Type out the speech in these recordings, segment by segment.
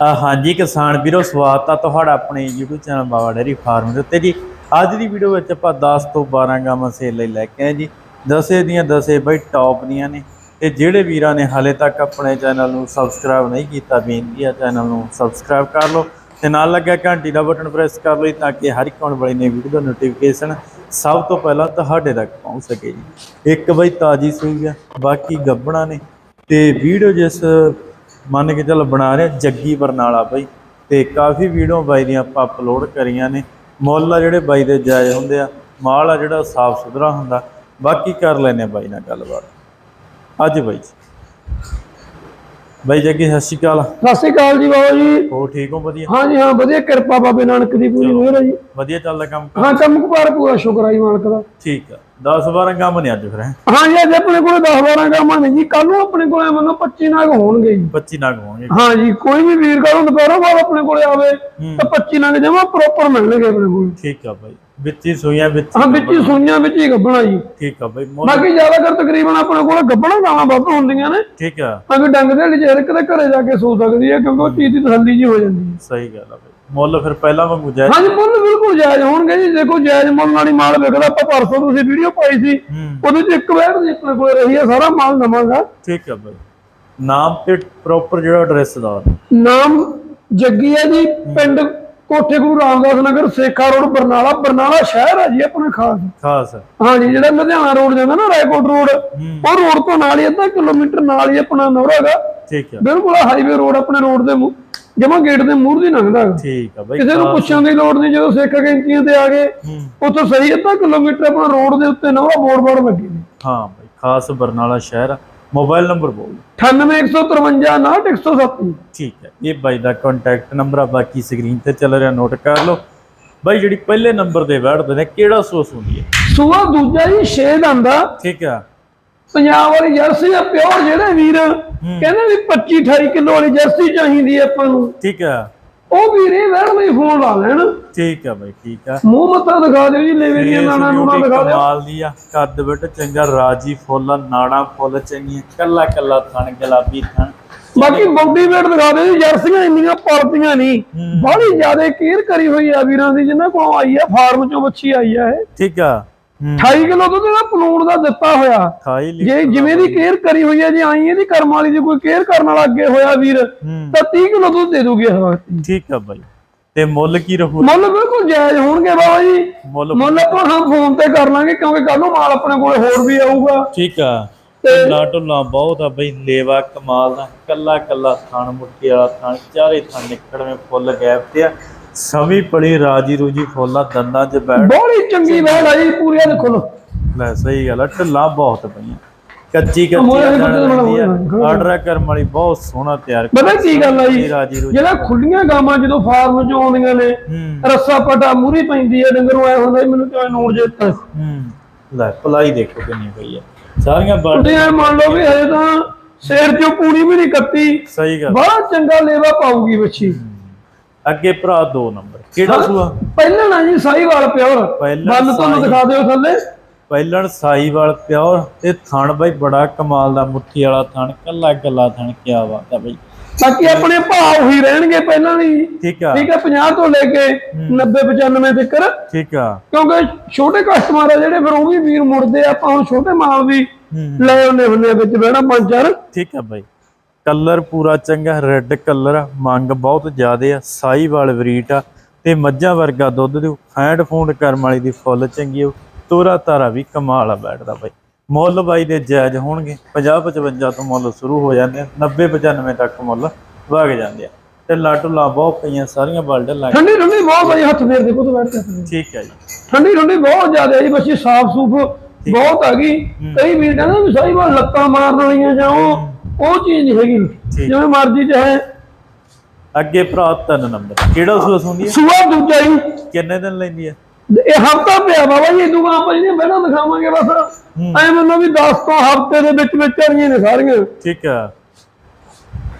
ਹਾਂਜੀ ਕਿਸਾਨ ਵੀਰੋ, ਸਵਾਗਤ ਆ ਤੁਹਾਡਾ ਆਪਣੇ YouTube channel Baba dairy farm ਦੇ ਉੱਤੇ ਜੀ। ਅੱਜ ਦੀ ਵੀਡੀਓ ਵਿੱਚ ਆਪਾਂ 10 ਤੋਂ 12 ਗਾਵਾਂ ਸੇਲ ਲਈ ਲੈ ਕੇ ਆਏ ਜੀ। ਦਸੇ ਦੀਆਂ ਦਸੇ ਬਈ ਟੌਪ ਦੀਆਂ ਨੇ ਤੇ ਜਿਹੜੇ ਵੀਰਾਂ ਨੇ ਹਾਲੇ ਤੱਕ ਆਪਣੇ ਚੈਨਲ ਨੂੰ ਸਬਸਕ੍ਰਾਈਬ ਨਹੀਂ ਕੀਤਾ, ਬੇਨਤੀ ਆ ਚੈਨਲ ਨੂੰ ਸਬਸਕ੍ਰਾਈਬ ਕਰ ਲਓ ਤੇ ਨਾਲ ਲੱਗਿਆ ਘੰਟੀ ਦਾ ਬਟਨ ਪ੍ਰੈਸ ਕਰ ਲਓ ਤਾਂ ਕਿ ਹਰ ਇੱਕ ਆਉਣ ਵਾਲੀ ਨਵੀਂ ਵੀਡੀਓ ਦਾ ਨੋਟੀਫਿਕੇਸ਼ਨ ਸਭ ਤੋਂ ਪਹਿਲਾਂ ਤੁਹਾਡੇ ਤੱਕ ਪਹੁੰਚ ਸਕੇ ਜੀ। ਇੱਕ ਬਈ ਤਾਜੀ ਸੂਈ ਆ, ਬਾਕੀ ਗੱਬਣਾ ਨੇ ਤੇ ਵੀਡੀਓ ਜਿਸ ਮੰਨ ਕੇ ਚੱਲ ਬਣਾ ਰਹੇ ਹਾਂ ਜੱਗੀ ਬਰਨਾਲਾ ਬਾਈ। ਤੇ ਕਾਫੀ ਵੀਡੀਓ ਬਾਈ ਦੀਆਂ ਆਪਾਂ ਅਪਲੋਡ ਕਰੀਆਂ ਨੇ। ਮੁੱਲ ਆ ਜਿਹੜੇ ਬਾਈ ਦੇ ਜਾਇਜ਼ ਹੁੰਦੇ ਆ, ਮਾਲ ਆ ਜਿਹੜਾ ਸਾਫ਼ ਸੁਥਰਾ ਹੁੰਦਾ। ਬਾਕੀ ਕਰ ਲੈਨੇ ਬਾਈ ਨਾਲ ਗੱਲਬਾਤ। ਅੱਜ ਬਾਈ ਜੀ। ਬਾਈ ਜੱਗੀ ਸਤਿ ਸ਼੍ਰੀ ਅਕਾਲ। ਸਤਿ ਸ਼੍ਰੀ ਅਕਾਲ ਜੀ ਬਾਬਾ ਜੀ। ਹੋ ਠੀਕ ਹੋ ਵਧੀਆ? ਹਾਂ ਜੀ ਹਾਂ ਵਧੀਆ। ਕਿਰਪਾ ਬਾਬੇ ਨਾਨਕ ਦੀ ਪੂਰੀ ਮਿਹਰ ਹੈ ਜੀ। ਵਧੀਆ ਚੱਲਦਾ ਕੰਮ ਹਾਂ ਕੰਮ ਕੁਪਾਰ ਪੂਰਾ ਸ਼ੁਕਰ ਹੈ ਜੀ ਮਾਲਕ ਦਾ। ਠੀਕ ਆ। 10 12 ਕੰਮ ਨੇ ਅੱਜ ਫਿਰ ਹੈਂ? ਜੀ ਅੱਜ ਆਪਣੇ ਕੋਲ 10 12 ਗਾਮਾਂ ਨੇ ਜੀ। ਕੱਲ ਨੂੰ ਆਪਣੇ ਕੋਲੇ ਮੰਨੋ 25 ਨਾਗ ਹੋਣਗੇ ਜੀ। 25 ਨਗ ਹੋਣਗੇ। ਹਾਂ ਜੀ ਕੋਈ ਵੀ ਵੀਰ ਕਰੋ ਦੁਪਹਿਰੋਂ ਬਾਅਦ ਆਪਣੇ ਕੋਲੇ ਆਵੇ। ਤਾਂ 25 ਨਾਗ ਜਮਾ ਪ੍ਰੋਪਰ ਮਿਲਣਗੇ ਆਪਣੇ ਕੋਲ। ਠੀਕ ਆ ਬਾਈ। ਵਿੱਚ ਸੂਈਆਂ ਵਿੱਚ ਹਾਂ ਵਿੱਚ ਹੀ ਸੁਈਆਂ ਵਿੱਚ ਹੀ ਗੱਬਣਾ ਜੀ। ਠੀਕ ਆ ਬਾਈ ਮੁੱਲ ਬਾਕੀ ਜ਼ਿਆਦਾਤਰ ਤਕਰੀਬਨ ਆਪਣੇ ਕੋਲ ਗੱਬਣਾ ਗਾਵਾਂ ਵੱਧ ਹੁੰਦੀਆਂ ਨੇ। ਠੀਕ ਆ। ਤਾਂ ਕਿ ਡੰਗ ਦੇ ਲਿਜੇ ਇੱਕ ਦੇ ਘਰੇ ਜਾ ਕੇ ਸੋ ਸਕਦੀ ਹੈ ਕਿਉਂਕਿ ਉਹ ਚੀਜ਼ ਦੀ ਤਸੱਲੀ ਜੀ ਹੋ ਜਾਂਦੀ ਹੈ। ਸਹੀ ਗੱਲ ਆ ਬਾਈ। ਮੁੱਲ ਫਿਰ ਪਹਿਲਾਂ ਵਾਂਗੂ ਜਾਇਜ਼ ਹਾਂਜੀ ਮੁੱਲ ਬਿਲਕੁਲ ਜਾਇਜ਼ ਹੋਣਗੇ ਜੀ। ਦੇਖੋ ਜਾਇਜ਼ ਮੁੱਲ ਨਾਲ ਹੀ ਮਾਲ ਵਿਕਦਾ। ਆਪਾਂ ਪਰਸੋਂ ਤੁਸੀਂ ਵੀਡੀਓ ਪਾਈ ਸੀ ਹੂੰ। ਉਹਦੇ ਚ ਇੱਕ ਵੈਟ ਦੀ ਆਪਣੇ ਕੋਲ ਰਹੀ ਹੈ ਸਾਰਾ ਮਾਲ ਨਵਾਂ ਗਾ ਠੀਕ ਆ ਬਾਈ। ਨਾਮ ਤੇ ਪ੍ਰੋਪਰ ਜਿਹੜਾ ਐਡਰੈਸ ਦਾ। ਨਾਮ ਜੱਗੀ ਹੈ ਜੀ ਪਿੰਡ ਕੋਠੇ ਗੁਰੂ ਰਾਮਦਾਸ ਨਗਰ ਸੇਖਾ ਰੋਡ ਬਰਨਾਲਾ ਬਰਨਾਲਾ ਸ਼ਹਿਰ ਹੈ ਜੀ ਆਪਣਾ ਖਾਸ। ਖਾਸ ਹਾਂਜੀ ਜਿਹੜਾ ਲੁਧਿਆਣਾ ਰੋਡ ਜਾਂਦਾ ਨਾ ਰਾਏਕੋਟ ਰੋਡ ਉਹ ਰੋਡ ਤੋਂ ਨਾਲ ਹੀ ਅੱਧਾ ਕਿਲੋਮੀਟਰ ਨਾਲ ਹੀ ਆਪਣਾ ਨੌਰਾ ਹੈਗਾ। ਠੀਕ ਆ। ਬਿਲਕੁਲ ਹਾਈਵੇ ਰੋਡ ਆਪਣੇ ਰੋਡ ਦੇ ਜਮਾ ਗੇਟ ਦੇ ਮੂਹਰ ਦੀ ਲੰਘਦਾ ਹੈਗਾ। ਠੀਕ ਆ ਬਾਈ ਕਿਸੇ ਨੂੰ ਪੁੱਛਣ ਦੀ ਲੋੜ ਨਹੀਂ ਜਦੋਂ ਸਿੱਖ ਗੈਂਚੀਆਂ ਤੇ ਆ ਗਏ ਹੂੰ। ਉੱਥੋਂ ਸਹੀ ਅੱਧਾ ਕਿਲੋਮੀਟਰ ਆਪਣਾ ਰੋਡ ਦੇ ਉੱਤੇ ਨਵਾਂ ਬੋਰਡ ਬੋਰਡ ਲੱਗੇ ਹਾਂ ਬਾਈ ਖਾਸ ਬਰਨਾਲਾ ਸ਼ਹਿਰ ਮੋਬਾਈਲ ਨੰਬਰ ਬੋਲ 9815510107 ਠੀਕ ਹੈ ਇਹ ਬਾਈ ਦਾ ਕੰਟੈਕਟ ਨੰਬਰ ਆ ਬਾਕੀ ਸਕਰੀਨ ਤੇ ਚੱਲ ਰਿਹਾ ਨੋਟ ਕਰ ਲਓ। ਬਾਈ ਜਿਹੜੀ ਪਹਿਲੇ ਨੰਬਰ ਦੇ ਬੈਠਦੇ ਨੇ ਕਿਹੜਾ ਸੋਸ ਹੁੰਦੀ ਹੈ? ਸੂਆ ਦੂਜਾ ਜੀ ਛੇ ਦੰਦਾ ਠੀਕ ਆ। ਪੰਜਾਬ ਵਾਲੀ ਜਰਸੀ ਆ ਪਿਓਰ ਜਿਹੜੇ ਵੀਰ ਕਹਿੰਦੇ ਵੀ 25 28 ਕਿਲੋ ਵਾਲੀ ਜਰਸੀ ਚਾਹੀਦੀ ਆਪਾਂ ਨੂੰ। ਠੀਕ ਆ। ਉਹ ਵੀਰ ਵੈਣ ਲਈ ਫੋਨ ਲਾ ਲੈਣ। ਠੀਕ ਆ ਬਾਈ ਠੀਕ ਆ। ਮੂੰਹ ਮੱਥਾ ਦਿਖਾ ਦਿਓ ਜੀ ਲੇਵੇ ਦੀਆਂ ਨਾਣਾ ਨੂਣਾ ਦਿਖਾ ਦਿਓ ਕਮਾਲ ਦੀ ਆ। ਕੱਦ ਬਿਟ ਚੰਗਾ ਰਾਜੀ ਫੁੱਲ ਨਾੜਾ ਫੁੱਲ ਚੰਗੀਆਂ ਕੱਲਾ ਕੱਲਾ ਥਣ ਗੁਲਾਬੀ ਥਣ। ਬਾਕੀ ਬਾਡੀ ਵੇਟ ਦਿਖਾ ਦਿਓ ਜੀ ਜਰਸੀਆਂ ਇੰਨੀਆਂ ਪਲਦੀਆਂ ਨਹੀਂ। ਬੜੀ ਜ਼ਿਆਦਾ ਕੇਅਰ ਕਰੀ ਹੋਈ ਆ ਵੀਰਾਂ ਦੀ ਜਿਨ੍ਹਾਂ ਕੋਲੋਂ ਆਈ ਆ ਫਾਰਮ ਚੋਂ ਬੱਚੀ ਆਈ ਆ ਇਹ। ਠੀਕ ਆ। 28 ਕਿਲੋ ਦੁੱਧ ਦਾ ਪਲੂਣ ਦਾ ਦਿੱਤਾ ਹੋਇਆ। ਜੇ ਜਿਵੇਂ ਦੀ ਕੇਅਰ ਕਰੀ ਹੋਈ ਹੈ ਜੇ ਆਈ ਇਹਦੀ ਕਰਮ ਵਾਲੀ ਦੀ ਕੋਈ ਕੇਅਰ ਕਰਨ ਵਾਲਾ ਅੱਗੇ ਹੋਇਆ ਵੀਰ ਤਾਂ 30 ਕਿਲੋ ਦੁੱਧ ਦੇ ਦੂਗੀ ਠੀਕ ਆ ਬਾਈ। ਤੇ ਮੁੱਲ ਕੀ ਰਹੂ? ਮੁੱਲ ਬਿਲਕੁਲ ਜਾਇਜ਼ ਹੋਣਗੇ ਬਾਬਾ ਜੀ। ਮੁੱਲ ਹਾਂ ਫੋਨ ਤੇ ਕਰ ਲਾਂਗੇ ਕਿਉਂਕਿ ਕੱਲ ਨੂੰ ਮਾਲ ਆਪਣੇ ਕੋਲ ਹੋਰ ਵੀ ਆਊਗਾ। ਠੀਕ ਆ। ਢਿੱਲਾ ਢੁੱਲਾ ਬਹੁਤ ਆ ਬਈ ਲੇਵਾ ਕਮਾਲ ਦਾ ਕੱਲਾ ਕੱਲਾ ਥਣ ਮੁੱਠੀ ਵਾਲਾ ਥਣ ਚਾਰੇ ਥਣ ਨਿਕੜਵੇਂ ਫੁੱਲ ਗੈਪ ਤੇ ਆ। ਸਮੀ ਪੜੀ ਰਾਜੀ ਰੂਜੀ ਫੁੱਲਾ ਦੰਦਾਂ 'ਚ ਬੈਠ ਬੜੀ ਚੰਗੀ ਵੈਲ ਆਈ ਪੂਰੀਆਂ ਦੇਖੋ ਲੋ ਲੈ ਸਹੀ ਗੱਲ ਆ ਢਿੱਲਾ ਬਹੁਤ ਪਈਆਂ। ਕੱਚੀ ਕੱਚੀ ਆ। ਆ। ਆਰਡਰ ਵਾਲੀ ਬਹੁਤ ਸੋਹਣਾ ਤਿਆਰ ਪਤਾ ਕੀ ਗੱਲ ਆ ਜੀ? ਰੂਜੀ ਜਿਹੜਾ ਖੁੱਲੀਆਂ ਗਾਵਾਂ ਜਦੋਂ ਫਾਰਮ ਚੋਂ ਆਉਂਦੀਆਂ ਨੇ ਰੱਸਾ ਪਟਾ ਮੂਰੀ ਪੈਂਦੀ ਹੈ ਡੰਗਰੋਂ ਐ ਹੁੰਦਾ ਮੈਨੂੰ ਕਿਉਂ ਨੂਰ ਜਿੱਤਾ ਹੂੰ। ਲੈ ਪਲਾਈ ਦੇਖੋ ਕਿੰਨੀ ਪਈ ਆ। ਸਾਰੀਆਂ ਐ ਮੰਨ ਲਓ ਵੀ ਹਜੇ ਤਾਂ ਸਿਰ ਚੋਂ ਪੂਰੀ ਵੀ ਨਹੀਂ ਕੱਤੀ। ਸਹੀ ਗੱਲ ਬੜਾ ਚੰਗਾ ਲੇਵਾ ਪਾਊਗੀ ਬੱਚੀ। ਅੱਗੇ ਭਰਾ ਦੋ ਨੰਬਰ। ਕਿਹੜਾ ਸੂਆ? ਪਹਿਲਾਂ ਨਾ ਜੀ ਸਾਈਵਾਲ ਪਿਓਰ। ਬੰਨ ਤੁਹਾਨੂੰ ਦਿਖਾ ਦਿਓ ਥੱਲੇ। ਪਹਿਲਣ ਸਾਈਵਾਲ ਪਿਓਰ ਤੇ ਥਣ ਬਾਈ ਬੜਾ ਕਮਾਲ ਦਾ ਮੁੱਠੀ ਵਾਲਾ ਥਣ ਕੱਲਾ ਕੱਲਾ ਥਣ ਕਿਆ ਬਾਤ ਆ ਬਾਈ। ਬਾਕੀ ਆਪਣੇ ਭਾਅ ਉਹੀ ਰਹਿਣਗੇ ਪਹਿਲਾਂ ਵੀ। ਠੀਕ ਆ। ਠੀਕ ਹੈ 50 ਤੋਂ ਲੈ ਕੇ 90 95 ਤੱਕ। ਠੀਕ ਆ। ਕਿਉਂਕਿ ਛੋਟੇ ਕਸਟਮਰ ਆ ਜਿਹੜੇ ਫਿਰ ਉਹ ਵੀ ਵੀਰ ਮੁੜਦੇ ਆ ਆਪਾਂ ਛੋਟੇ ਮਾਲ ਵੀ ਲੈ ਆਉਂਦੇ ਹੁੰਦੇ ਆ ਵਿੱਚ ਬਹਿਣਾ ਪੰਜ ਚਾਰ। ਠੀਕ ਆ ਬਾਈ। ਕਲਰ ਪੂਰਾ ਚੰਗਾ ਰੈੱਡ ਕਲਰ ਆ ਮੰਗ ਬਹੁਤ ਜ਼ਿਆਦੇ ਆ ਸਾਈਵਾਲ ਵਰੀਟ ਆ ਤੇ ਮੱਝਾਂ ਵਰਗਾ ਦੁੱਧ ਦਿਓ ਫੈਂਡ ਫੂੰਡ ਕਰਮ ਵਾਲੀ ਦੀ ਫੁੱਲ ਚੰਗੀ ਹੋ ਤੋਰਾ ਤਾਰਾ ਵੀ ਕਮਾਲ ਆ ਬੈਠਦਾ ਬਾਈ। ਮੁੱਲ ਬਾਈ ਦੇ ਜਾਇਜ਼ ਹੋਣਗੇ 50 55 ਤੋਂ ਮੁੱਲ ਸ਼ੁਰੂ ਹੋ ਜਾਂਦੇ ਆ 90 95 ਤੱਕ ਮੁੱਲ ਵਗ ਜਾਂਦੇ ਆ। ਤੇ ਲਾਟੂਲਾ ਬਹੁਤ ਪਈਆਂ ਸਾਰੀਆਂ ਬਲਡ ਲੱਗ ਠੰਡੀ ਠੰਡੀ ਬਹੁਤ ਭਾਈ ਹੱਥ ਫੇਰ ਦੇਖੋ ਤੋਂ ਬੈਠ ਕੇ। ਠੀਕ ਹੈ ਜੀ। ਠੰਡੀ ਠੰਡੀ ਬਹੁਤ ਜ਼ਿਆਦਾ ਜੀ ਬੱਚੀ ਸਾਫ਼ ਸੂਫ ਬਹੁਤ ਆ ਗਈ। ਕਈ ਵੀਰ ਕਹਿੰਦੇ ਵੀ ਸਾਈ ਵਾਰ ਲੱਤਾਂ ਮਾਰਨ ਵਾਲੀਆਂ ਜਾਂ ਉਹ ਉਹ ਚੀਜ਼ ਨਹੀਂ ਹੈਗੀ। ਜਿਵੇਂ ਮਰਜ਼ੀ ਚਾਹੇ। ਅੱਗੇ ਭਰਾ ਤਿੰਨ ਨੰਬਰ। ਕਿਹੜਾ ਸੂਸ ਹੁੰਦੀ ਹੈ? ਸੂਆ ਦੂਜਾ ਹੀ। ਕਿੰਨੇ ਦਿਨ ਲੈਂਦੀ ਹੈ? ਇਹ ਹਫਤਾ ਪਿਆ ਬਾਬਾ ਜੀ ਇਦੋਂ ਆਪਾਂ ਜਿਹੜੀਆਂ ਬਹਿਣਾ ਦਿਖਾਵਾਂਗੇ ਬਸ। ਐ ਮੈਨੂੰ ਵੀ 10 ਤੋਂ ਹਫ਼ਤੇ ਦੇ ਵਿੱਚ ਵਿੱਚ ਰਹੀਆਂ ਨੇ ਸਾਰੀਆਂ। ਠੀਕ ਆ।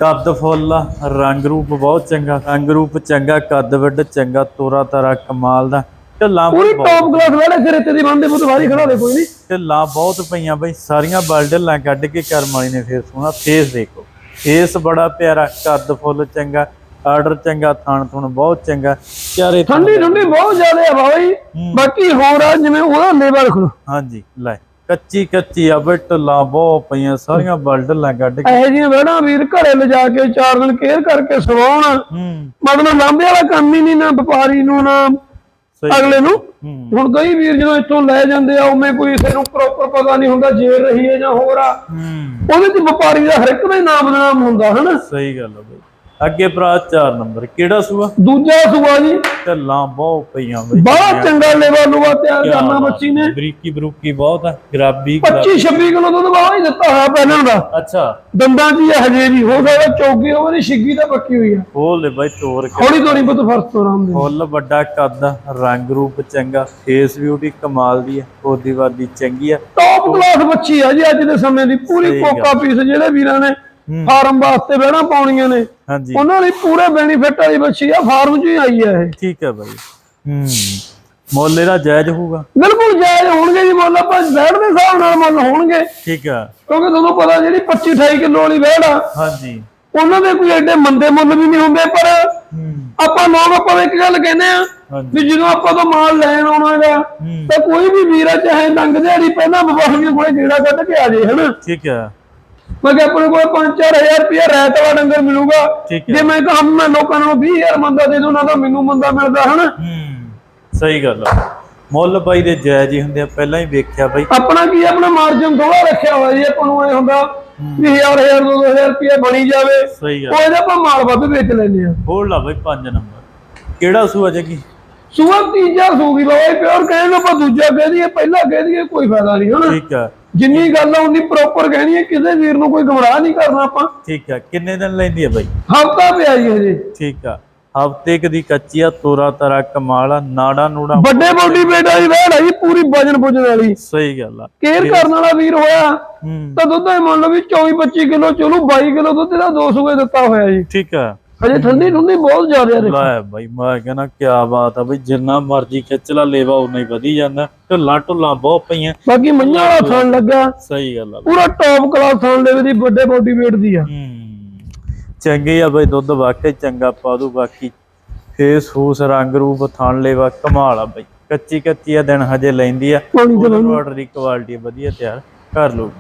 ਕੱਦ ਫੁੱਲ ਰੰਗ ਰੂਪ ਬਹੁਤ ਚੰਗਾ। ਰੰਗ ਰੂਪ ਚੰਗਾ ਕੱਦ ਵੱਡ ਚੰਗਾ ਤੋਰਾ ਤਾਰਾ ਕਮਾਲ ਦਾ। ਢੱਲਾਂ ਪੂਰੀ ਟੌਪ ਕਲਾਸ ਵਾਲੇ ਸਿਰੇ ਤੇ ਦੀ ਬੰਦੇ ਬੁੱਧ ਵਾਰੀ ਖੜਾ ਦੇ ਕੋਈ ਨਹੀਂ। ਢੱਲਾਂ ਬਹੁਤ ਪਈਆਂ ਬਈ ਸਾਰੀਆਂ ਬਲਡਲਾਂ ਕੱਢ ਕੇ ਕਰਮ ਵਾਲੀ ਨੇ ਫੇਰ ਸੋਹਣਾ ਫੇਸ ਦੇਖੋ। ਫੇਸ ਬੜਾ ਪਿਆਰਾ ਕੱਦ ਫੁੱਲ ਚੰਗਾ ਆਰਡਰ ਚੰਗਾ ਥਾਣ ਥੁਣ ਬਹੁਤ ਚੰਗਾ। ਚਾਰੇ ਠੰਡੀ ਠੰਡੀ ਬਹੁਤ ਜ਼ਿਆਦਾ ਆ ਜੀ। ਬਾਕੀ ਹੋਰ ਆ ਜਿਵੇਂ ਉਹਦਾ ਲੇਵਾ ਰੱਖ ਲਓ। ਹਾਂਜੀ ਲੈ ਕੱਚੀ ਕੱਚੀ ਆ ਬਈ ਢੱਲਾਂ ਬਹੁਤ ਪਈਆਂ ਸਾਰੀਆਂ ਬਲਡਲਾਂ ਕੱਢ ਕੇ। ਇਹੋ ਜਿਹੀਆਂ ਬੈਣਾ ਵੀਰ ਘਰੇ ਲਿਜਾ ਕੇ ਚਾਰ ਦਿਨ ਕੇਅਰ ਕਰਕੇ ਸਵਾਉਣ। ਮਤਲਬ ਲਾਂਬੇ ਵਾਲਾ ਕੰਮ ਹੀ ਨਹੀਂ ਨਾ ਵਪਾਰੀ ਨੂੰ ਨਾ। ਅਗਲੇ ਨੂੰ? ਹੁਣ ਕਈ ਵੀਰ ਜਦੋਂ ਇੱਥੋਂ ਲੈ ਜਾਂਦੇ ਆ ਉਵੇਂ ਕੋਈ ਕਿਸੇ ਨੂੰ ਪ੍ਰੋਪਰ ਪਤਾ ਨਹੀਂ ਹੁੰਦਾ ਜੇਰ ਰਹੀ ਹੈ ਜਾਂ ਹੋਰ ਆ। ਉਹਦੇ ਚ ਵਪਾਰੀ ਦਾ ਹਰ ਇੱਕ ਦਾ ਨਾਮ ਨਾਮ ਹੁੰਦਾ ਹਨਾ? ਸਹੀ ਗੱਲ ਆ ਬਈ। ਅੱਗੇ ਭਰਾ 4 ਨੰਬਰ ਕਿਹੜਾ ਸੂਆ? ਦੂਜਾ ਸੂਆ ਜੀ। ਢੱਲਾਂ ਬਹੁਤ ਪਈਆਂ ਬਈ ਬੜਾ ਚੰਗਾ ਲੇਵਾ ਲੂਆ ਤਿਆਰ ਕਰਨਾ ਬਾਤ ਬੱਚੀ ਨੇ। ਬਰੀਕੀ ਬਰੂਕੀ ਬਹੁਤ ਆ ਗਰਾਬੀ 25 26 ਕਿਲੋ ਦੁੱਧ ਬਾਬਾ ਹੀ ਦਿੱਤਾ ਹੋਇਆ ਪਹਿਲਾਂ ਦਾ। ਅੱਛਾ। ਦੰਦਾਂ ਹੈ ਹਜੇ ਵੀ ਹੋ ਸਕਦਾ ਚੌਕੀ ਹੋਵੇ ਦੀ ਛਿੱਗੀ ਤਾਂ ਪੱਕੀ ਹੋਈ ਆ। ਖੋਲ ਲੈ ਬਈ ਤੋਰ ਕੇ। ਹੌਲੀ ਤੋੜੀ ਪੁੱਤ ਫਰਸ ਤੋਂ ਆਰਾਮ ਦੇ। ਫੁੱਲ ਵੱਡਾ ਕੱਦ ਰੰਗ ਰੂਪ ਚੰਗਾ ਫੇਸ ਬਿਊਟੀ ਕਮਾਲ ਦੀ ਆ ਕੋਦੀ ਵਾਦੀ ਚੰਗੀ ਆ ਟੌਪ ਕਲਾਸ ਬੱਚੀ ਆ ਜੀ ਅੱਜ ਦੇ ਸਮੇਂ ਦੀ ਪੂਰੀ। ਕੋਕਾ ਪੀਸ ਜਿਹੜੇ ਵੀਰਾਂ ਨੇ। ਫਾਰਮ ਵਾਸਤੇ ਬਹਿਣਾ ਪਾਉਣੀਆਂ ਨੇ। ਹਾਂਜੀ। ਉਹਨਾਂ ਲਈ ਪੂਰੇ ਬੈਨੀਫਿਟ ਵਾਲੀ ਬੱਚੀ ਆ ਫਾਰਮ 'ਚ ਹੀ ਆਈ ਆ ਇਹ। ਠੀਕ ਹੈ ਬਾਈ। ਹੂੰ ਮੁੱਲ ਇਹਦਾ ਜਾਇਜ਼ ਹੋਊਗਾ? ਬਿਲਕੁਲ ਜਾਇਜ਼ ਹੋਣਗੇ ਜੀ ਮੁੱਲ ਆਪਾਂ ਬੈਠ ਦੇ ਹਿਸਾਬ ਨਾਲ ਮੁੱਲ ਹੋਣਗੇ। ਠੀਕ ਆ। ਕਿਉਂਕਿ ਤੁਹਾਨੂੰ ਪਤਾ ਜਿਹੜੀ 25 28 ਕਿਲੋ ਵਾਲੀ ਵਹਿੜ ਆ ਹਾਂਜੀ। ਉਹਨਾਂ ਦੇ ਕੋਈ ਐਡੇ ਮੰਦੇ ਮੁੱਲ ਵੀ ਨਹੀਂ ਹੁੰਦੇ ਪਰ ਆਪਾਂ ਲੋਕ ਆਪਾਂ ਇੱਕ ਗੱਲ ਕਹਿੰਦੇ ਆ ਵੀ ਜਦੋਂ ਆਪਾਂ ਤੋਂ ਮਾਲ ਲੈਣ ਆਉਣਾ ਹੈਗਾ ਤਾਂ ਕੋਈ ਵੀ ਵੀਰਾ ਚਾਹੇ ਲੰਘ ਦਿਹਾੜੀ ਪਹਿਲਾਂ ਵਪਾਰੀਆਂ ਕੋਲੇ ਗੇੜਾ ਕੱਢ ਕੇ ਆ ਜੇ ਹਨਾ? ਠੀਕ ਹੈ ਮੈਂ ਕਿਹਾ ਆਪਣੇ ਕੋਲ 5-4000 ਰੁਪਇਆ ਰੈਤ ਵਾਲਾ ਡੰਗਰ ਮਿਲੂਗਾ। ਜੇ ਮੈਂ ਕਹਾਂ ਮੈਂ ਲੋਕਾਂ ਨੂੰ 20000 ਮੰਦਾ ਦੇ ਦੂੰ ਨਾ ਤਾਂ ਮੈਨੂੰ ਮੰਦਾ ਮਿਲਦਾ ਹਨਾ? ਸਹੀ ਗੱਲ ਆ। ਮੁੱਲ ਬਾਈ ਦੇ ਜਾਇਜ਼ ਹੀ ਹੁੰਦੇ ਆ ਪਹਿਲਾਂ ਹੀ ਵੇਖਿਆ ਬਾਈ। ਆਪਣਾ ਕੀ ਆਪਣਾ ਮਾਰਜਨ ਥੋੜਾ ਰੱਖਿਆ ਹੋਇਆ ਜੀ ਆਪਾਂ ਨੂੰ ਇਹ ਹੁੰਦਾ ਵੀ 1000 1000 2000 ਰੁਪਇਆ ਬਣੀ ਜਾਵੇ। ਸਹੀ ਉਹ ਗੱਲ ਇਹਦਾ ਆਪਾਂ ਮਾਲ ਵੱਧ ਵੇਚ ਲੈਂਦੇ ਆ। ਖੋਲ ਲਾ ਬਾਈ 5 ਨੰਬਰ। ਕਿਹੜਾ ਸੂਆ ਜਗੀ ਸੂਆ ਤੀਜਾ ਸੂਗੀ ਬਾਬਾ ਪਿਓਰ ਕਹਿੰਦੇ ਆਪਾਂ ਦੂਜਾ ਕਹਿ ਦਈਏ ਪਹਿਲਾ ਕਹਿ ਦਈਏ ਕੋਈ ਫਾਇਦਾ ਨਹੀਂ ਹਨਾ? ਠੀਕ ਆ। ਜਿੰਨੀ ਗੱਲ ਆ ਉਨੀ ਪ੍ਰੋਪਰ ਕਹਿਣੀ ਹੈ ਕਿਸੇ ਵੀਰ ਨੂੰ ਕੋਈ ਗਮਰਾਹ ਨਹੀਂ ਕਰਨਾ ਆਪਾਂ। ਠੀਕ ਆ ਕਿੰਨੇ ਦਿਨ ਲੈਂਦੀ ਆ ਬਾਈ? ਹਫਤਾ ਪਿਆ ਜੀ ਹਜੇ। ਠੀਕ ਆ ਹਫ਼ਤੇ ਕਦੀ ਕੱਚੀ ਆ ਤੋਰਾ ਤਰਾ ਕਮਾਲ ਆ ਨਾੜਾ ਨੂੜਾ ਵੱਡੇ ਬੋਡੀ ਬੇਟਾ ਦੀ ਵਹਿੜ ਆ ਜੀ ਪੂਰੀ ਵਜਨ ਬੁਜਨ ਵਾਲੀ। ਸਹੀ ਗੱਲ ਆ। ਕੇਅਰ ਕਰਨ ਵਾਲਾ ਵੀਰ ਹੋਇਆ ਹੂੰ। ਤਾਂ ਦੁੱਧ ਇਹ ਮੰਨ ਲਓ ਵੀ 24 25 ਕਿਲੋ ਚਲੋ 22 ਕਿਲੋ ਦੁੱਧ ਦਾ 2 ਸੂਏ ਦਿੱਤਾ ਹੋਇਆ ਜੀ। ਠੀਕ ਆ। ਹਜੇ ਠੰਡੀ ਠੰਡੀ ਬਹੁਤ ਜ਼ਿਆਦਾ ਦੇਖੋ। ਲੈ ਬਾਈ ਮੈਂ ਕਹਿੰਦਾ ਕੀ ਬਾਤ ਆ ਬਈ ਜਿੰਨਾ ਮਰਜ਼ੀ ਖਿੱਚ ਲਾ ਲੇਵਾ ਉਨਾ ਹੀ ਵਧੀ ਜਾਂਦਾ। ਢੁੱਲਾਂ ਢੁੱਲਾਂ ਬਹੁਤ ਪਈਆਂ। ਬਾਕੀ ਮੰਝਾਂ ਵਾਲਾ ਥਣ ਲੱਗਾ। ਸਹੀ ਗੱਲ ਆ ਪੂਰਾ ਟੌਪ ਕਲਾਸ ਥਣ ਲੈਵੇ ਦੀ ਵੱਡੇ ਬੋਡੀ weight ਦੀ ਆ। ਚੰਗੇ ਆ ਬਈ ਦੁੱਧ ਵਾਕਈ ਚੰਗਾ ਪਾ ਦੂ ਬਾਕੀ ਫੇਸ ਫੂਸ ਰੰਗ ਰੂਪ ਥਣ ਲੇਵਾ ਕਮਾਲ ਆ ਬਈ। ਕੱਚੀ ਕੱਚੀ ਆ ਦਿਨ ਹਜੇ ਲੈਂਦੀ ਆ। ਆਰਡਰ ਦੀ ਕੁਆਲਿਟੀ ਵਧੀਆ ਤਿਆਰ। ਕਰ ਲਓ।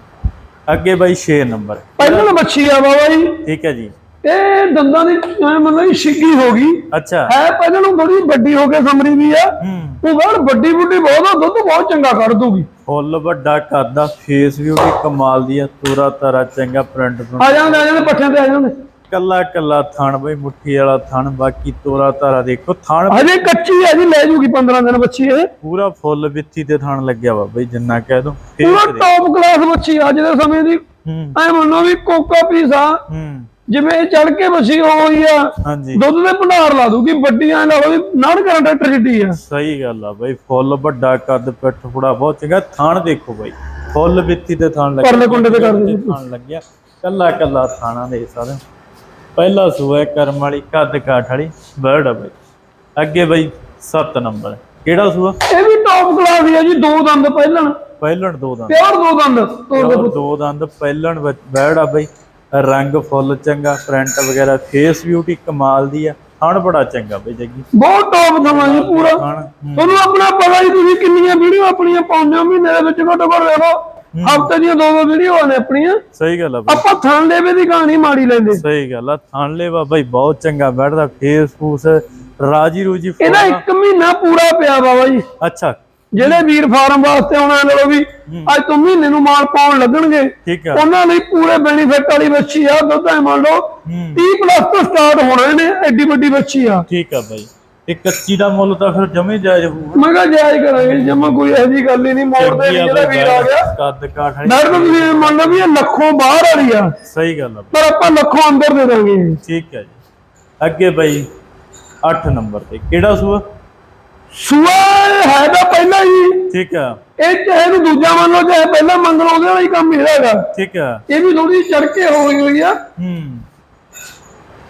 ਅੱਗੇ ਬਾਈ 6 ਨੰਬਰ। ਪਹਿਲਾਂ ਮੱਛੀ ਆ ਬਾਬਾ ਜੀ। ਠੀਕ ਹੈ ਜੀ। ਇਹ ਦੰਦਾਂ ਦੀ ਐਂ ਲਓ ਜੀ ਛਿੱਗੀ ਹੋ ਗਈ। ਅੱਛਾ। ਹੈ ਪਹਿਲਾਂ ਨੂੰ ਬੜੀ ਵੱਡੀ ਹੋ ਕੇ ਸਮਰੀ ਵੀ ਆ। ਹੂੰ। ਉਹ ਵੜ ਵੱਡੀ ਵੱਡੀ ਬਹੁਤ ਆ ਦੁੱਧ ਬਹੁਤ ਚੰਗਾ ਕੱਢ ਦੂਗੀ ਫੁੱਲ ਵੱਡਾ ਕਰਦਾ ਫੇਸ ਵੀ ਉਹਦੀ ਕਮਾਲ ਦੀ ਆ ਤੋਰਾ ਤਾਰਾ ਚੰਗਾ ਪ੍ਰਿੰਟ ਤੋਂ ਆ ਜਾਂਦੇ ਆ ਜਾਂਦੇ ਪੱਠਿਆਂ ਤੇ ਆ ਜਾਂਦੇ। ਕੱਲਾ ਕੱਲਾ ਥਣ ਬਈ ਮੁੱਠੀ ਵਾਲਾ ਥਣ ਬਾਕੀ ਤੋਰਾ ਤਾਰਾ ਦੇਖੋ ਥਣ ਹਜੇ ਕੱਚੀ ਹੈ ਜੀ ਲੈ ਜੂਗੀ 15 ਦਿਨ ਬੱਚੀ ਇਹ। ਪੂਰਾ ਫੁੱਲ ਵਿੱਥੀ ਤੇ ਥਣ ਲੱਗਿਆ ਵਾ ਬਈ ਜਿੰਨਾ ਕਹਿ ਦੋ ਪੂਰਾ ਟੌਪ ਕਲਾਸ ਬੱਚੀ ਅੱਜ ਦੇ ਸਮੇਂ ਦੀ। ਹੂੰ। ਐ ਮੰਨੋ ਵੀ ਕੋਕਾ ਪੀਸ ਆ। ਹੂੰ। ਜਿਵੇਂ ਚੜ ਕੇ ਬੱਚੀ ਹੋਈ ਆ ਹਾਂਜੀ। ਦੁੱਧ ਦੇ ਭੰਡਾਰ ਲਾ ਦੂਗੀ ਵੱਡੀ ਐ ਲਾ ਵੀ ਨਾੜ ਕਰਾਂ ਟਰੈਕਟਰ ਜਿੱਡੀ ਆ। ਸਹੀ ਗੱਲ ਆ ਬਈ ਫੁੱਲ ਵੱਡਾ ਕੱਦ ਪਿੱਠ ਫੁੜਾ ਬਹੁਤ ਚੰਗਾ ਥਣ ਦੇਖੋ ਬਈ ਫੁੱਲ ਵਿੱਥੀ ਤੇ ਥਣ ਲੱਗਿਆ ਪਰਲੇ ਕੁੰਡੇ ਤੇ ਕਰ ਦੇ ਥਣ ਲੱਗਿਆ ਕੱਲਾ ਕੱਲਾ ਥਾਣਾ ਦੇ ਹੋ। ਪਹਿਲਾ ਸੂਆ ਕਰਮ ਵਾਲੀ ਕੱਦ ਕਾਠ ਵਾਲੀ ਬਰਡ ਆ ਬਈ। ਅੱਗੇ ਬਈ 7 ਨੰਬਰ ਕਿਹੜਾ ਸੂਆ? ਇਹ ਵੀ ਟੌਪ ਕਲਾਸ ਹੀ ਆ ਜੀ ਦੋ ਦੰਦ ਪਹਿਲਣ। ਪਹਿਲਣ ਦੋ ਦੰਦ। ਪਿਓਰ ਦੋ ਦੰਦ ਦੇ ਦੋ ਦੰਦ ਪਹਿਲਣ ਬੈੜ ਆ ਬਈ। ਰੰਗ ਫੁੱਲ ਚੰਗਾ ਪ੍ਰਿੰਟ ਵਗੈਰਾ ਫੇਸ ਬਿਊਟੀ ਕਮਾਲ ਦੀ ਆ। ਹਣ ਬੜਾ ਚੰਗਾ ਬਈ ਜੱਗੀ। ਬਹੁਤ ਟੌਪ ਦਵਾਂ ਜੀ ਪੂਰਾ। ਤੁਹਾਨੂੰ ਆਪਣਾ ਪਤਾ ਹੀ ਤੁਸੀਂ ਕਿੰਨੀਆਂ ਵੀਡੀਓ ਆਪਣੀਆਂ ਪਾਉਂਦੇ ਹੋ ਮਹੀਨੇ ਦੇ ਵਿੱਚ ਘੱਟੋ ਘੱਟ ਵੇਖੋ। ਹਫ਼ਤੇ ਦੀਆਂ ਦੋ ਦੋ ਵੀਡੀਓ ਨੇ ਆਪਣੀਆਂ। ਸਹੀ ਗੱਲ ਆ ਆਪਾਂ ਥਣ ਲੈਵੇ ਦੀ ਕਹਾਣੀ ਮਾੜੀ ਲੈਂਦੇ। ਸਹੀ ਗੱਲ ਆ ਥਣ ਲੈਵਾ ਬਈ ਬਹੁਤ ਚੰਗਾ ਬੈਠਦਾ ਫੇਸ ਫੂਸ ਰਾਜੀ ਰੂਜੀ ਇਹਦਾ ਆ। ਇੱਕ ਮਹੀਨਾ ਪੂਰਾ ਪਿਆ ਬਾਬਾ ਜੀ। ਅੱਛਾ ਜਿਹੜੇ ਵੀਰ ਫਾਰਮ ਵਾਸਤੇ ਆਉਣਾ ਲੋ ਵੀ ਅੱਜ ਤੋਂ ਮਹੀਨੇ ਨੂੰ ਮਾਲ ਪਾਉਣ ਲੱਗਣਗੇ। ਉਹਨਾਂ ਲਈ ਪੂਰੇ ਬੈਨੀਫਿਟ ਵਾਲੀ ਬੱਚੀ ਆ ਦੁੱਧ ਐ ਮੰਨ ਲਓ ਹੂੰ। 30 ਪਲੱਸ ਤੋਂ ਸਟਾਰਟ ਹੋਣੇ ਨੇ ਐਡੀ ਵੱਡੀ ਬੱਚੀ ਆ। ਠੀਕ ਆ ਬਾਈ। ਤੇ ਕੱਚੀ ਦਾ ਮੁੱਲ ਤਾਂ ਫਿਰ ਜਮੇ ਜਾਇਜ਼ ਹੋਊਗਾ। ਮੈਂ ਕਿਹਾ ਜਾਇਜ਼ ਕਰਾਂਗੇ ਜਮਾ ਕੋਈ ਇਹੋ ਗੱਲ ਹੀ ਨਹੀਂ ਆ ਜਿਹੜਾ ਵੀਰ ਆ ਗਿਆ। ਕੱਦ ਕਾਠ ਵਾਲੀ ਡਰ ਨੂੰ ਤੁਸੀਂ ਮੰਨ ਲਓ ਵੀ ਇਹ ਲੱਖੋਂ ਬਾਹਰ ਵਾਲੀ ਆ। ਸਹੀ ਗੱਲ ਆ। ਪਰ ਆਪਾਂ ਲੱਖੋਂ ਅੰਦਰ ਦੇ ਦਾਂਗੇ। ਠੀਕ ਹੈ ਜੀ। ਅੱਗੇ ਬਈ 8 ਨੰਬਰ ਤੇ ਕਿਹੜਾ ਸੂਆ? ਸੂਆ ਹੈ ਤਾਂ ਪਹਿਲਾਂ ਹੀ। ਠੀਕ ਆ। ਇਹ ਚਾਹੇ ਨੂੰ ਦੂਜਾ ਮੰਨ ਲਓ ਚਾਹੇ ਪਹਿਲਾਂ ਮੰਗ ਲਓ ਉਹਦੇ ਹੀ ਕੰਮ ਹੈਗਾ। ਠੀਕ ਆ। ਇਹ ਵੀ ਥੋੜੀ ਚੜ ਕੇ ਹੋਈ ਹੋਈ ਆ। ਹੂੰ।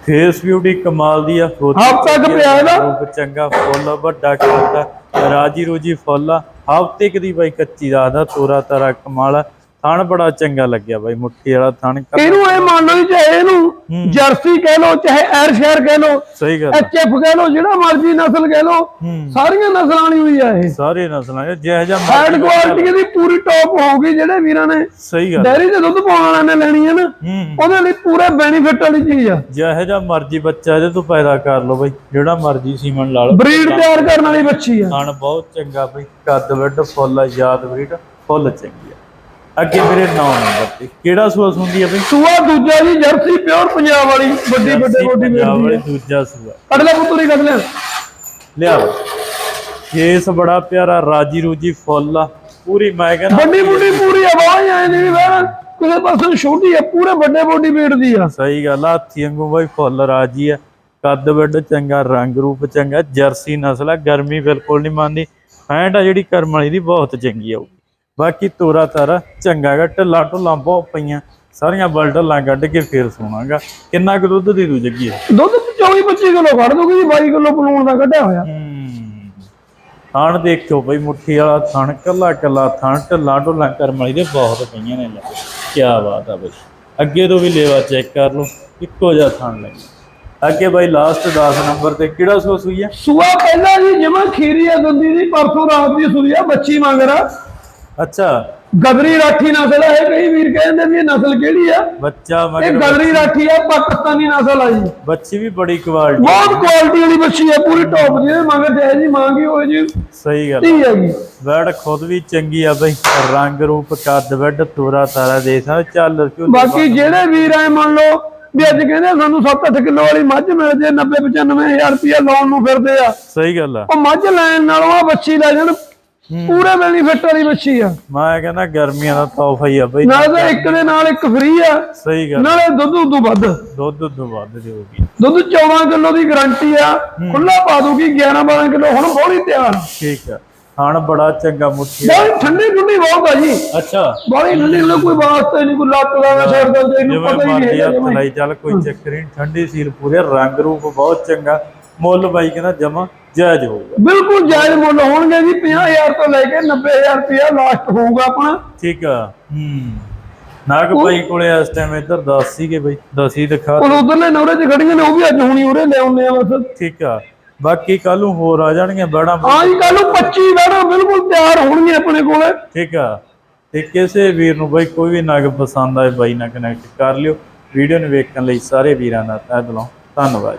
ਫੇਸ ਬਿਊਟੀ ਕਮਾਲ ਦੀ ਆ ਫੋਟੋ ਹਫ਼ਤਾ ਕੁ ਪਿਆ। ਰੂਪ ਚੰਗਾ ਫੁੱਲ ਵੱਡਾ ਕਰਦਾ ਰਾਜੀ ਰੋਜੀ ਫੁੱਲ ਆ। ਹਫ਼ਤੇ ਕਦੀ ਬਾਈ ਕੱਚੀ ਦਾ ਆਦਾ ਤੋਰਾ ਤਾਰਾ ਕਮਾਲ ਥਣ ਬੜਾ ਚੰਗਾ ਲੱਗਿਆ ਬਾਈ ਮੁੱਠੀ ਵਾਲਾ ਥਣ। ਇਹਨੂੰ ਇਹ ਮੰਨ ਲਓ ਚਾਹੇ ਇਹਨੂੰ ਜਰਸੀ ਕਹਿ ਲਓ ਚਾਹੇ ਐਰਸ਼ੇਰ ਕਹਿ ਲਓ ਸਹੀ ਗੱਲ ਆ। ਐਚਐਫ ਕਹਿ ਲਓ ਜਿਹੜਾ ਮਰਜ਼ੀ ਨਸਲ ਕਹਿ ਹੂੰ। ਸਾਰੀਆਂ ਨਸਲਾਂ ਵਾਲੀ ਹੋਈ ਆ ਇਹ। ਸਾਰੇ ਨਸਲਾਂ ਜਿਹੋ ਜਿਹਾ ਮਰਜ਼ੀ ਕੁਆਲਿਟੀ ਦੀ ਪੂਰੀ ਟੌਪ ਹੋਊਗੀ ਜਿਹੜੇ ਵੀਰਾਂ ਨੇ। ਸਹੀ ਗੱਲ। ਡੈਰੀ ਦੇ ਦੁੱਧ ਪਾਉਣ ਵਾਲਿਆਂ ਨੇ ਲੈਣੀ ਹੈ ਨਾ ਉਹਦੇ ਲਈ ਪੂਰੇ ਬੈਨੀਫਿਟ ਵਾਲੀ ਚੀਜ਼ ਆ। ਜਿਹੋ ਜਿਹਾ ਮਰਜ਼ੀ ਬੱਚਾ ਇਹਦੇ ਤੋਂ ਪੈਦਾ ਕਰ ਲਓ ਬਾਈ ਜਿਹੜਾ ਮਰਜ਼ੀ ਸੀਮਨ ਲਾ ਲਓ। ਬਰੀਡ ਤਿਆਰ ਕਰਨ ਵਾਲੀ ਬੱਚੀ ਆ। ਥਣ ਬਹੁਤ ਚੰਗਾ ਬਈ ਕੱਦ ਵੱਡ ਫੁੱਲ ਯਾਦ ਬਰੀਡ ਫੁੱਲ ਚੰਗੀ। ਅੱਗੇ ਮੇਰੇ 9 ਨੰਬਰ ਤੇ ਕਿਹੜਾ ਸੂਆ ਸੁੰਦੀ ਆ ਬਈ? ਸੂਆ ਦੂਜਾ ਜੀ ਜਰਸੀ ਪਿਓਰ ਪੰਜਾਬ ਵਾਲੀ ਵੱਡੀ ਵੱਡੇ ਵਾਲੀ ਵੇਚਦੀ ਦੂਜਾ ਸੂਆ। ਅਗਲਾ ਪੁੱਤਰੀ ਕੱਢ ਲਿਆ ਲਿਆ ਕੇਸ ਬੜਾ ਪਿਆਰਾ ਰਾਜੀ ਰੂਜੀ ਫੁੱਲ ਆ। ਪੂਰੀ ਮੈਂ ਕਹਿੰਦਾ ਵੱਡੀ ਬੁੱਢੀ ਪੂਰੀ ਆਵਾਜ਼ ਆਏ ਨਹੀਂ ਬਹਿਣ। ਕਿਸੇ ਪਾਸੇ ਛੋਟੀ ਆ ਪੂਰੇ ਵੱਡੇ ਬੋਡੀ ਵੇਟ ਦੀ ਆ। ਸਹੀ ਗੱਲ ਆ ਹਾਥੀ ਵਾਂਗੂ ਬਾਈ ਫੁੱਲ ਰਾਜੀ ਆ। ਕੱਦ ਵੱਡ ਚੰਗਾ ਰੰਗ ਰੂਪ ਚੰਗਾ। ਜਰਸੀ ਨਸਲ ਆ ਗਰਮੀ ਬਿਲਕੁਲ ਨਹੀਂ ਮੰਨਦੀ। ਫੈਂਟ ਆ ਜਿਹੜੀ ਕਰਮ ਵਾਲੀ ਦੀ ਬਹੁਤ ਚੰਗੀ ਆਊਗੀ ਬਾਕੀ ਤੋਰਾ ਤਾਰਾ ਚੰਗਾ ਗਾ ਢੱਲਾ ਢੁੱਲਾਂ ਬਹੁਤ ਪਈਆਂ ਸਾਰੀਆਂ ਬਲਟਲਾਂ ਕੱਢ ਕੇ ਫੇਰ ਸੋਣਾਗਾ। ਕਿੰਨਾ ਕੁ ਦੁੱਧ ਦੇ ਦੂ ਜੱਗੀ ਦੁੱਧ 24 25 ਕਿਲੋ ਕੱਢ ਦੂਗੀ ਜੀ 22 ਕਿਲੋ ਪਲੂਣ ਦਾ ਕੱਢਿਆ ਹੋਇਆ। ਥਣ ਦੇਖਿਓ ਬਈ ਮੁੱਠੀ ਵਾਲਾ ਥਣ ਕੱਲਾ ਕੱਲਾ ਥਣ ਢੱਲਾ ਢੁੱਲਾਂ ਕਰਮ ਵਾਲੀ ਦੇ ਬਹੁਤ ਪਈਆਂ ਨੇ ਲੈ। ਕੀ ਬਾਤ ਆ ਬਈ। ਅੱਗੇ ਤੋਂ ਵੀ ਲੇਵਾ ਚੈੱਕ ਕਰ ਲਓ ਇੱਕੋ ਜਿਹਾ ਥਣ ਲੈ। ਅੱਗੇ ਬਈ ਲਾਸਟ 10 ਨੰਬਰ ਤੇ ਕਿਹੜਾ ਸੋ ਸੂਈ ਆ? ਸੂਆ ਪਹਿਲਾਂ ਜੀ ਜਮਾ ਖੀਰੀ ਆ ਦੀ ਪਰਸੋਂ ਰਾਤ ਦੀ ਸੂਈ ਆ ਬੱਚੀ ਮੰਗ ਰਾ। ਅੱਛਾ। ਗਦਰੀ ਰਾਠੀ ਨਸਲ ਇਹ ਕਈ ਵੀਰ ਕਹਿੰਦੇ ਵੀ ਇਹ ਨਸਲ ਕਿਹੜੀ ਆ? ਬੱਚਾ ਇਹ ਮਗਰ ਗਦਰੀ ਰਾਠੀ ਆ ਪਾਕਿਸਤਾਨੀ ਨਸਲ ਆ ਜੀ। ਬੱਚੀ ਵੀ ਬੜੀ ਕੁਆਲਿਟੀ ਬਹੁਤ ਕੁਆਲਿਟੀ ਵਾਲੀ ਬੱਚੀ ਆ ਪੂਰੀ ਟੌਪ ਦੀ ਇਹ ਮੰਗ ਤੇ ਜੀ ਮੰਗੀ ਹੋਏ ਜੀ ਸਹੀ ਗੱਲ ਤੀ ਹੈਗੀ। ਵੈੜ ਖੁਦ ਵੀ ਚੰਗੀ ਆ ਬਈ ਰੰਗ ਰੂਪ ਕੱਦ ਵੱਡ ਤੋਰਾ ਤਾਰਾ ਦੇ ਸਾ ਚੱਲ ਬਾਕੀ ਜਿਹੜੇ ਵੀਰ ਐ ਮੰਨ ਲਓ ਵੀ ਅੱਜ ਕਹਿੰਦੇ ਸਾਨੂੰ 7-8 ਕਿਲੋ ਵਾਲੀ ਮੱਝ ਮਿਲ ਜੇ 90-95000 ਰੁਪਇਆ ਲਾਉਣ ਨੂੰ ਫਿਰਦੇ ਆ। ਸਹੀ ਗੱਲ ਆ। ਉਹ ਮੱਝ ਲੈਣ ਨਾਲੋਂ ਆ ਬੱਚੀ ਲੈ ਜਾਣ ਪੂਰੇ ਬੈਨੀਫਿਟ ਵਾਲੀ ਬੱਚੀ ਆ। ਮੈਂ ਕਹਿੰਦਾ ਗਰਮੀਆਂ ਦਾ ਤੋਹਫਾ ਹੀ ਆ ਬਈ। ਨਾਲੇ ਤਾਂ ਇੱਕ ਦੇ ਨਾਲ ਇੱਕ ਫ੍ਰੀ ਆ। ਸਹੀ ਗੱਲ ਨਾਲੇ ਦੁੱਧ ਉਦੋਂ ਵੱਧ। ਦੁੱਧ ਤੋਂ ਵੱਧ ਦੇਊਗੀ ਦੁੱਧ 14 ਕਿਲੋ ਦੀ ਗਾਰੰਟੀ ਆ। ਖੁੱਲਾ ਪਾ ਦੂਗੀ 11-12 ਕਿਲੋ। ਹੁਣ ਬੋਲੀ ਤਿਆਰ। ਠੀਕ ਆ। ਖਾਣ ਬੜਾ ਚੰਗਾ ਮੁੱਠੀ ਬਹੁਤ ਠੰਡੀ ਠੰਡੀ ਬਹੁਤ ਆ ਜੀ। ਅੱਛਾ। ਬੜੀ ਠੰਡੀ ਠੰਡੀ ਕੋਈ ਵਾਸਤਾ ਨਹੀਂ ਕੋਈ ਲੱਤ ਦਾ ਛੱਡ ਦਿੰਦੇ ਇਹਨੂੰ ਪਤਾ ਹੀ ਨਹੀਂ ਹੀ। ਲਾਈ ਚੱਲ ਕੋਈ ਚੱਕਰ ਨਹੀਂ ਠੰਡੀ ਸੀਲ ਪੂਰੇ ਰੰਗ ਰੂਪ ਬਹੁਤ ਚੰਗਾ। ਮੁੱਲ ਬਾਈ ਕਹਿੰਦਾ ਜਮਾ ਜਾਇਜ਼ ਹੋਊਗਾ। ਬਿਲਕੁਲ ਜਾਇਜ਼ ਮੁੱਲ ਹੋਣਗੇ ਜੀ 50000 ਤੋਂ ਲੈ ਕੇ 90000 ਰੁਪਇਆ ਲਾਸਟ ਹੋਊਗਾ ਆਪਣਾ। ਠੀਕ ਆ ਹੂੰ। ਨਾਗ ਭਾਈ ਕੋਲੇ ਇਸ ਟਾਈਮ ਇੱਧਰ 10 ਸੀਗੇ ਬਈ 10 ਹੀ ਦਿਖਾ ਉਹ ਉਧਰਲੇ ਨਵਰੇ ਚ ਖੜੀਆਂ ਨੇ ਉਹ ਵੀ ਅੱਜ ਹੁਣੀ ਉਰੇ ਲੈ ਆਉਂਦੇ ਆ ਬਸ। ਠੀਕ ਆ ਬਾਕੀ ਕੱਲ ਨੂੰ ਹੋਰ ਆ ਜਾਣਗੀਆਂ ਬੜਾ ਹਾਂ ਜੀ ਕੱਲ ਨੂੰ 25 ਬੈਣਾ ਬਿਲਕੁਲ ਤਿਆਰ ਹੋਣਗੇ ਆਪਣੇ ਕੋਲੇ। ਠੀਕ ਆ ਤੇ ਕਿਸੇ ਵੀਰ ਨੂੰ ਬਈ ਕੋਈ ਵੀ ਨਗ ਪਸੰਦ ਆਏ ਬਾਈ ਨਾਲ ਕਨੈਕਟ ਕਰ ਲਿਓ। ਵੀਡੀਓ ਨੂੰ ਵੇਖਣ ਲਈ ਸਾਰੇ ਵੀਰਾਂ ਦਾ ਤਹਿ ਦਿਲੋਂ ਧੰਨਵਾਦ।